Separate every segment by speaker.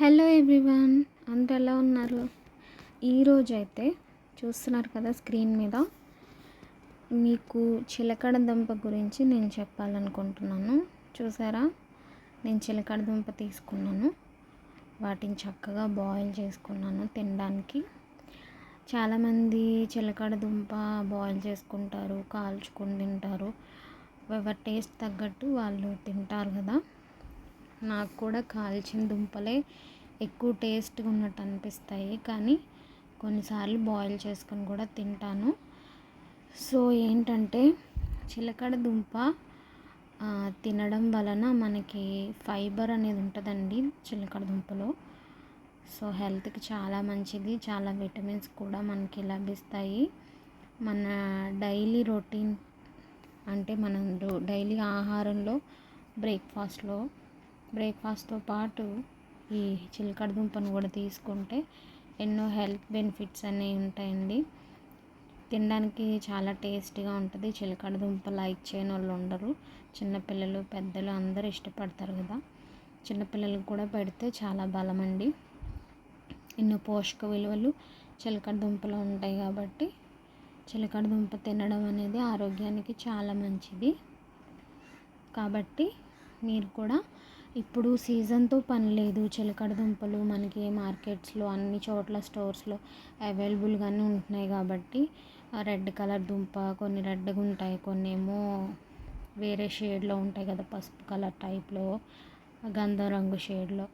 Speaker 1: Hello everyone అందరు ఎలా ఉన్నారు? ఈరోజు అయితే చూస్తున్నారు కదా స్క్రీన్ మీద. మీకు చిలకడ దుంప గురించి నేను చెప్పాలనుకుంటున్నాను. చూసారా? నేను చిలకడ దుంప తీసుకున్నాను. వాటిని చక్కగా బాయిల్ చేసుకున్నాను తినడానికి. చాలామంది చిలకడ దుంప బాయిల్ చేసుకుంటారు కాల్చుకొని తింటారు. ఎవరి టేస్ట్ తగ్గట్టు వాళ్ళు తింటారు కదా. నాకు కూడా కాల్చిన దుంపలే ఎక్కువ టేస్ట్గా ఉన్నట్టు అనిపిస్తాయి. కానీ కొన్నిసార్లు బాయిల్ చేసుకొని కూడా తింటాను. సో ఏంటంటే చిలకడ దుంప తినడం వలన మనకి ఫైబర్ అనేది ఉంటుందండి చిలకడ దుంపలో. సో హెల్త్కి చాలా మంచిది. చాలా విటమిన్స్ కూడా మనకి లభిస్తాయి. మన డైలీ రొటీన్ అంటే మనం డైలీ ఆహారంలో బ్రేక్ఫాస్ట్లో బ్రేక్ఫాస్ట్తో పాటు ఈ చిలకడ దుంపను కూడా తీసుకుంటే ఎన్నో హెల్త్ బెనిఫిట్స్ అనేవి ఉంటాయండి. తినడానికి చాలా టేస్టీగా ఉంటుంది. చిలకడ దుంప లైక్ చేయని వాళ్ళు ఉండరు. చిన్నపిల్లలు పెద్దలు అందరూ ఇష్టపడతారు కదా. చిన్నపిల్లలకు కూడా పెడితే చాలా బలం అండి ఎన్నో పోషక విలువలు చిలకడ దుంపలో ఉంటాయి కాబట్టి చిలకడ దుంప తినడం అనేది ఆరోగ్యానికి చాలా మంచిది. కాబట్టి మీరు కూడా ఇప్పుడు సీజన్తో పని లేదు. చిలకడ దుంపలు మనకి మార్కెట్స్లో అన్ని చోట్ల స్టోర్స్లో అవైలబుల్గానే ఉంటున్నాయి కాబట్టి రెడ్ కలర్ దుంప కొన్ని రెడ్గా ఉంటాయి కొన్ని ఏమో వేరే షేడ్లో ఉంటాయి కదా పసుపు కలర్ టైప్లో గంధం రంగు షేడ్లో.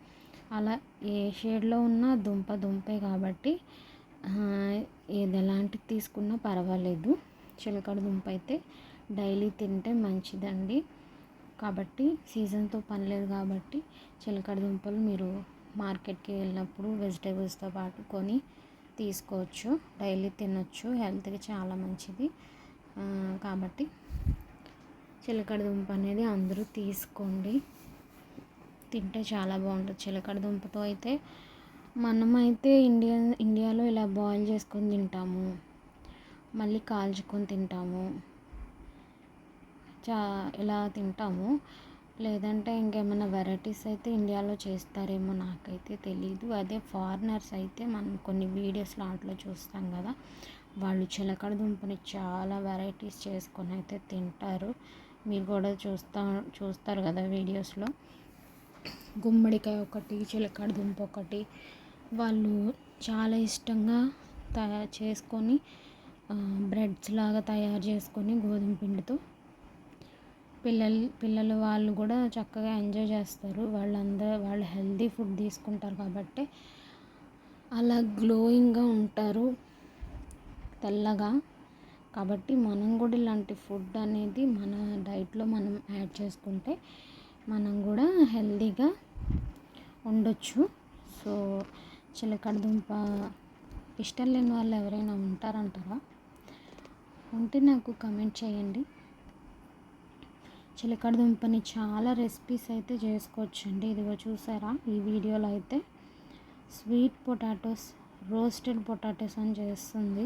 Speaker 1: అలా ఏ షేడ్లో ఉన్నా దుంప దుంపే కాబట్టి ఏది ఎలాంటిది తీసుకున్నా పర్వాలేదు. చిలకడ దుంప అయితే డైలీ తింటే మంచిదండి. కాబట్టి సీజన్తో పని లేదు కాబట్టి చిలకడ దుంపలు మీరు మార్కెట్కి వెళ్ళినప్పుడు వెజిటేబుల్స్తో పాటు కొని తీసుకోవచ్చు. డైలీ తినొచ్చు. హెల్త్కి చాలా మంచిది. కాబట్టి చిలకడ దుంప అనేది అందరూ తీసుకోండి. తింటే చాలా బాగుంటుంది. చిలకడ దుంపతో అయితే మనమైతే ఇండియా ఇండియాలో ఇలా బాయిల్ చేసుకొని తింటాము. మళ్ళీ కాల్చుకొని తింటాము. చా ఇలా తింటాము. లేదంటే ఇంకేమైనా వెరైటీస్ అయితే ఇండియాలో చేస్తారేమో నాకైతే తెలీదు. అదే ఫారినర్స్ అయితే మనం కొన్ని వీడియోస్లో వాటిలో చూస్తాం కదా వాళ్ళు చిలకడ దుంపని చాలా వెరైటీస్ చేసుకొని అయితే తింటారు. మీరు కూడా చూస్తా చూస్తారు కదా వీడియోస్లో. గుమ్మడికాయ ఒకటి చిలకడ దుంప ఒకటి వాళ్ళు చాలా ఇష్టంగా తయారు చేసుకొని బ్రెడ్స్ లాగా తయారు చేసుకొని గోధుమ పిండితో పిల్లలు పిల్లలు వాళ్ళు కూడా చక్కగా ఎంజాయ్ చేస్తారు. వాళ్ళందరూ వాళ్ళు హెల్దీ ఫుడ్ తీసుకుంటారు కాబట్టి అలా గ్లోయింగ్గా ఉంటారు తెల్లగా. కాబట్టి మనం కూడా ఇలాంటి ఫుడ్ అనేది మన డైట్లో మనం యాడ్ చేసుకుంటే మనం కూడా హెల్దీగా ఉండొచ్చు. సో చిలకడ దుంప ఇష్టం లేని వాళ్ళు ఎవరైనా ఉంటారంటారా? ఉంటే నాకు కమెంట్ చేయండి. చిలకడ దుంపని చాలా రెసిపీస్ అయితే చేసుకోవచ్చండి. ఇదిగో చూసారా? ఈ వీడియోలో అయితే స్వీట్ పొటాటోస్ రోస్టెడ్ పొటాటోస్ అని చేస్తుంది.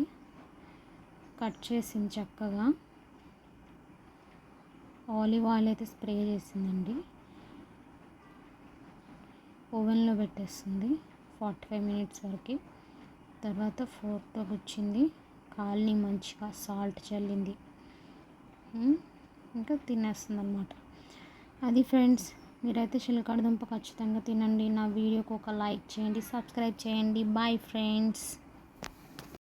Speaker 1: కట్ చేసింది చక్కగా. ఆలివ్ ఆయిల్ అయితే స్ప్రే చేసిందండి. ఓవెన్లో పెట్టేస్తుంది. ఫార్టీ ఫైవ్ మినిట్స్ వరకు. తర్వాత ఫోర్క్తో గుచ్చింది. కాల్ని మంచిగా సాల్ట్ చల్లింది. ఇంకా తినేస్తుంది అనమాట అది ఫ్రెండ్స్ మీరైతే చిలకడ దుంప ఖచ్చితంగా తినండి. నా వీడియోకి ఒక లైక్ చేయండి సబ్స్క్రైబ్ చేయండి. Bye friends.